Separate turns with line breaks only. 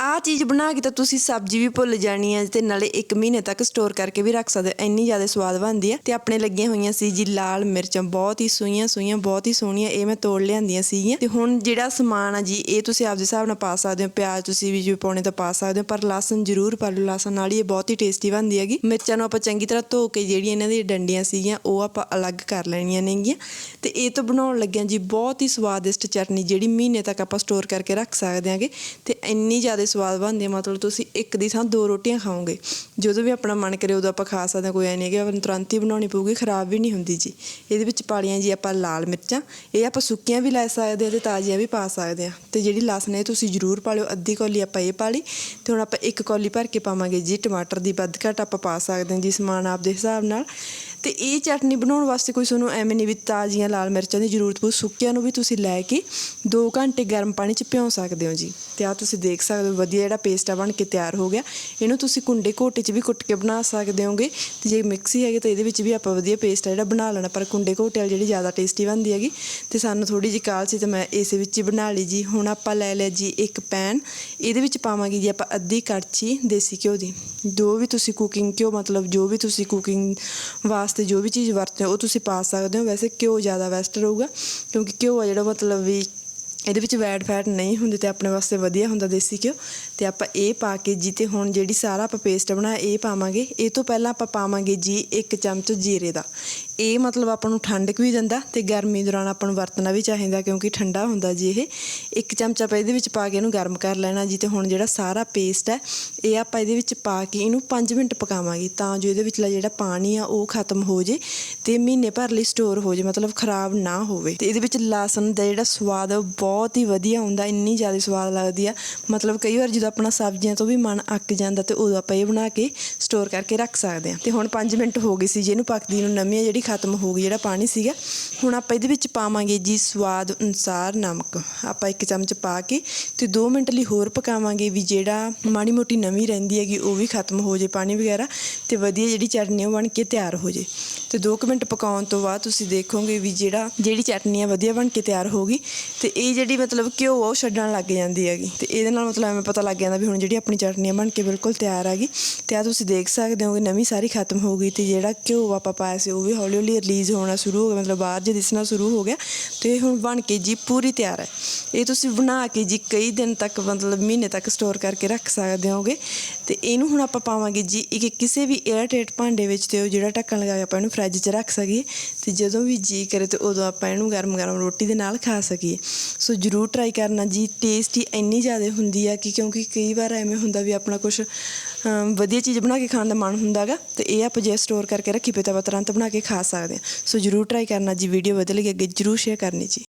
ਆਹ ਚੀਜ਼ ਬਣਾ ਕੇ ਤਾਂ ਤੁਸੀਂ ਸਬਜ਼ੀ ਵੀ ਭੁੱਲ ਜਾਣੀ ਹੈ ਤੇ ਨਾਲੇ 1 ਮਹੀਨੇ ਤੱਕ ਸਟੋਰ ਕਰਕੇ ਵੀ ਰੱਖ ਸਕਦੇ ਹੋ। ਇੰਨੀ ਜ਼ਿਆਦਾ ਸਵਾਦ ਬਣਦੀ ਹੈ ਤੇ ਆਪਣੇ ਲੱਗੀਆਂ ਹੋਈਆਂ ਸੀ ਜੀ, ਲਾਲ ਮਿਰਚਾਂ ਬਹੁਤ ਹੀ ਸੂਈਆਂ ਸੂਈਆਂ ਬਹੁਤ ਹੀ ਸੋਹਣੀਆਂ, ਇਹ ਮੈਂ ਤੋੜ ਲਿਆਂਦੀਆਂ ਸੀਗੀਆਂ। ਤੇ ਹੁਣ ਜਿਹੜਾ ਸਮਾਨ ਆ ਜੀ, ਇਹ ਤੁਸੀਂ ਆਪਦੇ ਹਿਸਾਬ ਨਾਲ ਪਾ ਸਕਦੇ ਹੋ। ਪਿਆਜ਼ ਤੁਸੀਂ ਵੀ ਜੇ ਪਾਉਣੇ ਤਾਂ ਪਾ ਸਕਦੇ ਹੋ, ਪਰ ਲਸਣ ਜ਼ਰੂਰ ਪਾ ਲਓ। ਲਸਣ ਨਾਲ ਹੀ ਇਹ ਬਹੁਤ ਹੀ ਟੇਸਟੀ ਬਣਦੀ ਹੈਗੀ। ਮਿਰਚਾਂ ਨੂੰ ਆਪਾਂ ਚੰਗੀ ਤਰ੍ਹਾਂ ਧੋ ਕੇ ਜਿਹੜੀਆਂ ਇਹਨਾਂ ਦੀਆਂ ਡੰਡੀਆਂ ਸੀਗੀਆਂ, ਉਹ ਆਪਾਂ ਅਲੱਗ ਕਰ ਲੈਣੀਆਂ ਨੇਗੀਆਂ। ਤੇ ਇਹ ਤੋਂ ਬਣਾਉਣ ਲੱਗਿਆਂ ਜੀ, ਬਹੁਤ ਹੀ ਸਵਾਦਿਸ਼ਟ ਚਟਨੀ ਜਿਹੜੀ ਮਹੀਨੇ ਤੱਕ ਆਪਾਂ ਸਟੋਰ ਕਰਕੇ ਰੱਖ ਸਕਦੇ ਹਾਂਗੇ। ਤੇ ਇੰਨੀ ਜ਼ਿਆਦਾ ਸਵਾਦ ਬਣਦੀ ਹੈ ਮਤਲਬ ਤੁਸੀਂ ਇੱਕ ਦੀ ਥਾਂ ਦੋ ਰੋਟੀਆਂ ਖਾਓਗੇ। ਜਦੋਂ ਵੀ ਆਪਣਾ ਮਨ ਕਰੇ ਉਦੋਂ ਆਪਾਂ ਖਾ ਸਕਦੇ ਹਾਂ, ਕੋਈ ਐ ਨਹੀਂ ਕਿ ਆਪਾਂ ਨੂੰ ਤੁਰੰਤ ਹੀ ਬਣਾਉਣੀ ਪਊਗੀ, ਖਰਾਬ ਵੀ ਨਹੀਂ ਹੁੰਦੀ ਜੀ। ਇਹਦੇ ਵਿੱਚ ਪਾਲੀਆਂ ਜੀ ਆਪਾਂ ਲਾਲ ਮਿਰਚਾਂ, ਇਹ ਆਪਾਂ ਸੁੱਕੀਆਂ ਵੀ ਲੈ ਸਕਦੇ ਹਾਂ ਤੇ ਤਾਜ਼ੀਆਂ ਵੀ ਪਾ ਸਕਦੇ ਹਾਂ। ਤੇ ਜਿਹੜੀ ਲਸਣ ਹੈ ਤੁਸੀਂ ਜ਼ਰੂਰ ਪਾ ਲਿਓ ਅੱਧੀ ਕੌਲੀ ਆਪਾਂ ਇਹ ਪਾ ਲਈ ਤੇ ਹੁਣ ਆਪਾਂ ਇੱਕ ਕੌਲੀ ਭਰ ਕੇ ਪਾਵਾਂਗੇ ਜੀ, ਟਮਾਟਰ ਦੀ ਵੱਧ ਘੱਟ ਆਪਾਂ ਪਾ ਸਕਦੇ ਹਾਂ ਜੀ ਸਮਾਨ ਆਪਦੇ ਹਿਸਾਬ ਨਾਲ। ਤੇ ਇਹ ਚਟਨੀ ਬਣਾਉਣ ਵਾਸਤੇ ਕੋਈ ਤੁਹਾਨੂੰ ਐਵੇਂ ਨਹੀਂ ਵੀ ਤਾਜ਼ੀਆਂ ਲਾਲ ਮਿਰਚਾਂ ਦੀ ਜ਼ਰੂਰਤ ਪਊ, ਸੁੱਕਿਆਂ ਨੂੰ ਵੀ ਤੁਸੀਂ ਲੈ ਕੇ 2 ਘੰਟੇ ਗਰਮ ਪਾਣੀ 'ਚ ਭਿਓ ਸਕਦੇ ਹੋ ਜੀ। ਤੇ ਆ ਤੁਸੀਂ ਦੇਖ ਸਕਦੇ ਹੋ, ਵਧੀਆ ਜਿਹੜਾ ਪੇਸਟ ਆ ਬਣ ਕੇ ਤਿਆਰ ਹੋ ਗਿਆ। ਇਹਨੂੰ ਤੁਸੀਂ ਕੁੰਡੇ ਘੋਟੇ 'ਚ ਵੀ ਕੁੱਟ ਕੇ ਬਣਾ ਸਕਦੇ ਹੋਗੇ। ਤੇ ਜੇ ਮਿਕਸੀ ਹੈਗੀ ਤਾਂ ਇਹਦੇ ਵਿੱਚ ਵੀ ਆਪਾਂ ਵਧੀਆ ਪੇਸਟ ਆ ਜਿਹੜਾ ਬਣਾ ਲੈਣਾ। ਪਰ ਕੁੰਡੇ ਘੋਟੇ ਵਾਲੀ ਜਿਹੜੀ ਜ਼ਿਆਦਾ ਟੇਸਟੀ ਬਣਦੀ ਹੈਗੀ, ਤੇ ਸਾਨੂੰ ਥੋੜੀ ਜਿਹੀ ਕਾਲ ਸੀ ਤੇ ਮੈਂ ਇਸੇ ਵਿੱਚ ਹੀ ਬਣਾ ਲਈ ਜੀ। ਹੁਣ ਆਪਾਂ ਲੈ ਲਿਆ ਜੀ ਇੱਕ ਪੈਨ ਇਹਦੇ ਵਿੱਚ ਪਾਵਾਂਗੇ ਜੀ ਆਪਾਂ ਅੱਧੀ ਕੜਛੀ ਦੇਸੀ ਘਿਓ ਦੀ। ਜੋ ਵੀ ਤੁਸੀਂ ਕੁਕਿੰਗ ਘਿਓ ਮਤਲਬ ਜੋ ਵੀ ਤੁਸੀਂ ਕੁਕਿੰਗ ਵਾਸਤੇ ਜੋ ਵੀ ਚੀਜ਼ ਵਰਤਦੇ ਹੋ, ਉਹ ਤੁਸੀਂ ਪਾ ਸਕਦੇ ਹੋ। ਵੈਸੇ ਘਿਓ ਜ਼ਿਆਦਾ ਬੈਸਟ ਰਹੂਗਾ, ਕਿਉਂਕਿ ਘਿਓ ਆ ਜਿਹੜਾ ਮਤਲਬ ਵੀ ਇਹਦੇ ਵਿੱਚ ਵੈਡ ਫੈਟ ਨਹੀਂ ਹੁੰਦੀ ਤੇ ਆਪਣੇ ਵਾਸਤੇ ਵਧੀਆ ਹੁੰਦਾ ਦੇਸੀ ਘਿਓ। ਤੇ ਆਪਾਂ ਇਹ ਪਾ ਕੇ ਜੀ ਤੇ ਹੁਣ ਜਿਹੜੀ ਸਾਰਾ ਆਪਾਂ ਪੇਸਟ ਬਣਾ ਇਹ ਪਾਵਾਂਗੇ। ਇਹ ਤੋਂ ਪਹਿਲਾਂ ਆਪਾਂ ਪਾਵਾਂਗੇ ਜੀ ਇੱਕ ਚਮਚ ਜੀਰੇ ਦਾ। ਇਹ ਮਤਲਬ ਆਪਾਂ ਨੂੰ ਠੰਡਕ ਵੀ ਦਿੰਦਾ ਤੇ ਗਰਮੀ ਦੌਰਾਨ ਆਪਾਂ ਨੂੰ ਵਰਤਣਾ ਵੀ ਚਾਹੀਦਾ ਕਿਉਂਕਿ ਠੰਡਾ ਹੁੰਦਾ ਜੀ ਇਹ। ਇੱਕ ਚਮਚ ਆਪਾਂ ਇਹਦੇ ਵਿੱਚ ਪਾ ਕੇ ਇਹਨੂੰ ਗਰਮ ਕਰ ਲੈਣਾ ਜੀ ਤੇ ਹੁਣ ਜਿਹੜਾ ਸਾਰਾ ਪੇਸਟ ਹੈ, ਇਹ ਆਪਾਂ ਇਹਦੇ ਵਿੱਚ ਪਾ ਕੇ ਇਹਨੂੰ 5 ਮਿੰਟ ਪਕਾਵਾਂਗੇ ਤਾਂ ਜੋ ਇਹਦੇ ਵਿੱਚਲਾ ਜਿਹੜਾ ਪਾਣੀ ਆ ਉਹ ਖਤਮ ਹੋ ਜੇ ਤੇ ਮਹੀਨੇ ਭਰ ਲਈ ਸਟੋਰ ਹੋ ਜੇ, ਮਤਲਬ ਖਰਾਬ ਨਾ ਹੋਵੇ। ਤੇ ਇਹਦੇ ਵਿੱਚ ਲਸਣ ਦਾ ਜਿਹੜਾ ਸਵਾਦ ਆ ਉਹ ਬਹੁਤ ਹੀ ਵਧੀਆ ਹੁੰਦਾ, ਇੰਨੀ ਜ਼ਿਆਦਾ ਸਵਾਦ ਲੱਗਦੀ ਆ। ਮਤਲਬ ਕਈ ਵਾਰ ਜਦੋਂ ਆਪਣਾ ਸਬਜ਼ੀਆਂ ਤੋਂ ਵੀ ਮਨ ਅੱਕ ਜਾਂਦਾ, ਤੇ ਉਦੋਂ ਆਪਾਂ ਇਹ ਬਣਾ ਕੇ ਸਟੋਰ ਕਰਕੇ ਰੱਖ ਸਕਦੇ ਹਾਂ ਤੇ ਹੁਣ 5 ਮਿੰਟ ਹੋ ਗਏ ਸੀ, ਜਿਹਨੂੰ ਪੱਕਦੀ ਨੂੰ ਨਵੀਂ ਜਿਹੜੀ ਖਤਮ ਹੋ ਗਈ, ਜਿਹੜਾ ਪਾਣੀ ਸੀਗਾ। ਹੁਣ ਆਪਾਂ ਇਹਦੇ ਵਿੱਚ ਪਾਵਾਂਗੇ ਜੀ ਸਵਾਦ ਅਨੁਸਾਰ ਨਮਕ। ਆਪਾਂ ਇੱਕ ਚਮਚ ਪਾ ਕੇ ਤੇ 2 ਮਿੰਟ ਲਈ ਹੋਰ ਪਕਾਵਾਂਗੇ ਵੀ ਜਿਹੜਾ ਮਾੜੀ ਮੋਟੀ ਨਵੀਂ ਰਹਿੰਦੀ ਹੈਗੀ, ਉਹ ਵੀ ਖਤਮ ਹੋ ਜੇ ਪਾਣੀ ਵਗੈਰਾ, ਤੇ ਵਧੀਆ ਜਿਹੜੀ ਚਟਨੀ ਉਹ ਬਣ ਕੇ ਤਿਆਰ ਹੋ ਜੇ। ਤੇ 2 ਮਿੰਟ ਪਕਾਉਣ ਤੋਂ ਬਾਅਦ ਤੁਸੀਂ ਦੇਖੋਗੇ ਵੀ ਜਿਹੜਾ, ਜਿਹੜੀ ਚਟਨੀ ਆ, ਵਧੀਆ ਬਣ ਕੇ ਤਿਆਰ ਹੋ ਗਈ। ਤੇ ਇਹ ਜਿਹੜੀ ਮਤਲਬ ਘਿਓ ਆ, ਉਹ ਛੱਡਣ ਲੱਗ ਜਾਂਦੀ ਹੈਗੀ। ਤੇ ਇਹਦੇ ਨਾਲ ਮਤਲਬ ਐਵੇਂ ਪਤਾ ਲੱਗ ਜਾਂਦਾ ਵੀ ਹੁਣ ਜਿਹੜੀ ਆਪਣੀ ਚਟਨੀ ਆ ਬਣ ਕੇ ਬਿਲਕੁਲ ਤਿਆਰ ਹੈਗੀ ਤੇ ਆ ਤੁਸੀਂ ਦੇਖ ਸਕਦੇ ਹੋ ਕਿ ਨਵੀਂ ਸਾਰੀ ਖਤਮ ਹੋ ਗਈ ਤੇ ਜਿਹੜਾ ਘਿਓ ਆਪਾਂ ਪਾਇਆ ਸੀ, ਉਹ ਵੀ ਹੌਲੀ ਹੌਲੀ ਰਿਲੀਜ਼ ਹੋਣਾ ਸ਼ੁਰੂ ਹੋ ਗਿਆ, ਮਤਲਬ ਬਾਹਰ ਜੇ ਦਿਸਣਾ ਸ਼ੁਰੂ ਹੋ ਗਿਆ। ਤੇ ਇਹ ਹੁਣ ਬਣ ਕੇ ਜੀ ਪੂਰੀ ਤਿਆਰ ਹੈ ਇਹ ਤੁਸੀਂ ਬਣਾ ਕੇ ਜੀ ਕਈ ਦਿਨ ਤੱਕ, ਮਤਲਬ ਮਹੀਨੇ ਤੱਕ ਸਟੋਰ ਕਰਕੇ ਰੱਖ ਸਕਦੇ ਹੋਗੇ। ਤੇ ਇਹਨੂੰ ਹੁਣ ਆਪਾਂ ਪਾਵਾਂਗੇ ਜੀ ਇੱਕ ਕਿਸੇ ਵੀ 에ਅਰਟਾਈਟ ਭਾਂਡੇ ਵਿੱਚ ਤੇ ਉਹ ਜਿਹੜਾ ਢੱਕਣ ਲਗਾ ਕੇ ਆਪਾਂ ਇਹਨੂੰ ਫ੍ਰਿਜ 'ਚ ਰੱਖ ਸਕੀਏ। ਤੇ ਜਦੋਂ ਵੀ ਜੀ ਕਰੇ ਤੇ ਉਦੋਂ ਆਪਾਂ ਇਹਨੂੰ ਗਰਮ ਗਰਮ ਰੋਟੀ ਦੇ ਨਾਲ ਖਾ ਸਕੀਏ। ਸੋ ਜਰੂਰ ਟਰਾਈ ਕਰਨਾ ਜੀ। ਟੇਸਟੀ ਇੰਨੀ ਜ਼ਿਆਦਾ ਹੁੰਦੀ ਆ ਕਿ ਕਿਉਂਕਿ ਕਈ ਵਾਰ ਐਵੇਂ ਹੁੰਦਾ ਵੀ ਆਪਣਾ ਕੁਝ ਵਧੀਆ ਚੀਜ਼ ਬਣਾ ਕੇ ਖਾਣ ਦਾ ਮਨ ਹੁੰਦਾਗਾ ਤੇ ਇਹ ਆਪਾਂ ਜੇ ਸਟੋਰ ਕਰਕੇ ਰੱਖੀ ਪਏ ਤਾਂ ਆਪਾਂ ਤੁਰੰਤ ਬਣਾ ਕੇ ਖਾ ਸਕਦੇ ਹਾਂ ਸੋ ਜਰੂਰ ਟਰਾਈ ਕਰਨਾ ਜੀ ਵੀਡੀਓ ਵਧੀਆ ਲੱਗੀ ਅੱਗੇ ਜਰੂਰ ਸ਼ੇਅਰ ਕਰਨੀ ਜੀ।